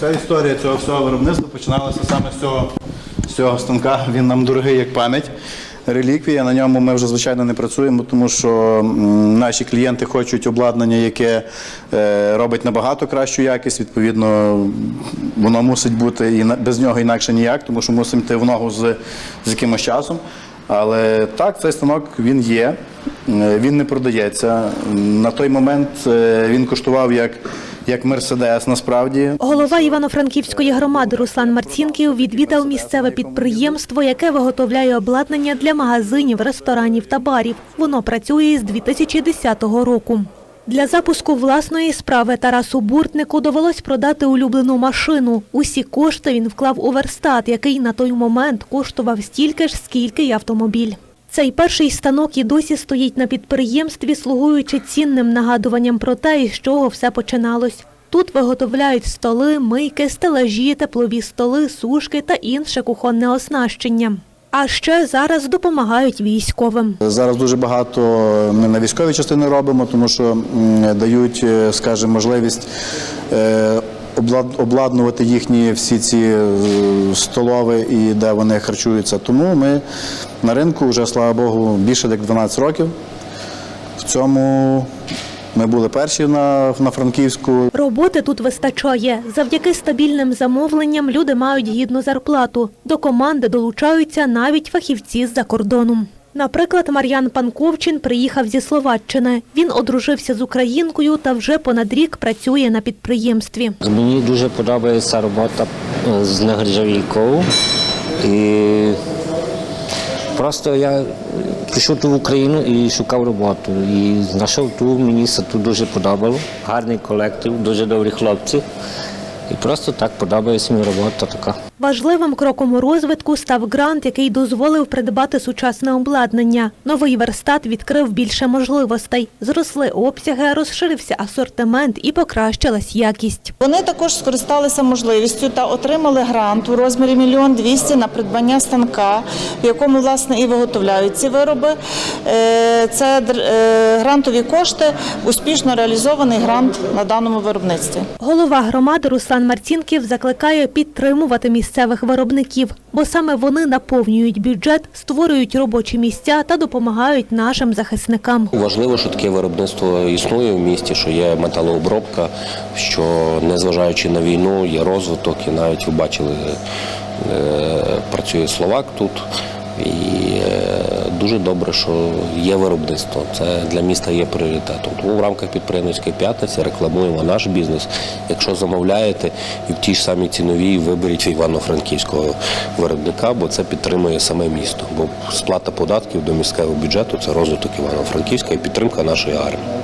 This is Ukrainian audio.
Вся історія цього всього виробництва починалася саме з цього, з цього станка. Він нам дорогий як пам'ять. Реліквія. На ньому ми вже звичайно не працюємо, тому що наші клієнти хочуть обладнання, яке е, робить набагато кращу якість. Відповідно, воно мусить бути і без нього інакше ніяк, тому що мусимо йти в ногу з, з якимось часом. Але так, цей станок він є, е, він не продається. На той момент е, він коштував як, як Мерседес насправді. Голова Івано-Франківської громади Руслан Марцінків відвідав місцеве підприємство, яке виготовляє обладнання для магазинів, ресторанів та барів. Воно працює з 2010 року. Для запуску власної справи Тарасу Буртнику довелось продати улюблену машину. Усі кошти він вклав у верстат, який на той момент коштував стільки ж, скільки й автомобіль. Цей перший станок і досі стоїть на підприємстві, слугуючи цінним нагадуванням про те, із чого все починалось. Тут виготовляють столи, мийки, стелажі, теплові столи, сушки та інше кухонне оснащення. А ще зараз допомагають військовим. Зараз дуже багато ми на військові частини робимо, тому що дають, е, скажімо, можливість е, обладнувати їхні всі ці е, столови і де вони харчуються. Тому ми на ринку вже, слава Богу, більше як 12 років. В цьому ми були перші на, на Франківську. Роботи тут вистачає. Завдяки стабільним замовленням люди мають гідну зарплату. До команди долучаються навіть фахівці з-за кордону. Наприклад, Мар'ян Панковчин приїхав зі Словаччини. Він одружився з українкою та вже понад рік працює на підприємстві. Мені дуже подобається робота е, з нержавійкою. І просто я прийшов тут в Україну і шукав роботу. І знайшов тут, мені це тут дуже подобало. Гарний колектив, дуже добрі хлопці. І просто так подобається мені робота така. Важливим кроком у розвитку став грант, який дозволив придбати сучасне обладнання. Новий верстат відкрив більше можливостей. Зросли обсяги, розширився асортимент і покращилась якість. Вони також скористалися можливістю та отримали грант у розмірі мільйон двісті на придбання станка, в якому власне і виготовляють ці вироби. Е, Це е, грантові кошти, успішно реалізований грант на даному виробництві. Голова громади Руслан Марцінків закликає підтримувати місцевих виробників, бо саме вони наповнюють бюджет, створюють робочі місця та допомагають нашим захисникам. Важливо, що таке виробництво існує в місті, що є металообробка, що незважаючи на війну, є розвиток, і навіть ви бачили, е, працює Словак тут. І е, дуже добре, що є виробництво. Це для міста є пріоритетом. Тому в рамках підприємницької п'ятниці рекламуємо наш бізнес. Якщо замовляєте і в тій ж самій ціновій виберіть івано-франківського виробника, бо це підтримує саме місто. Бо сплата податків до міського бюджету це розвиток Івано-Франківська і підтримка нашої армії.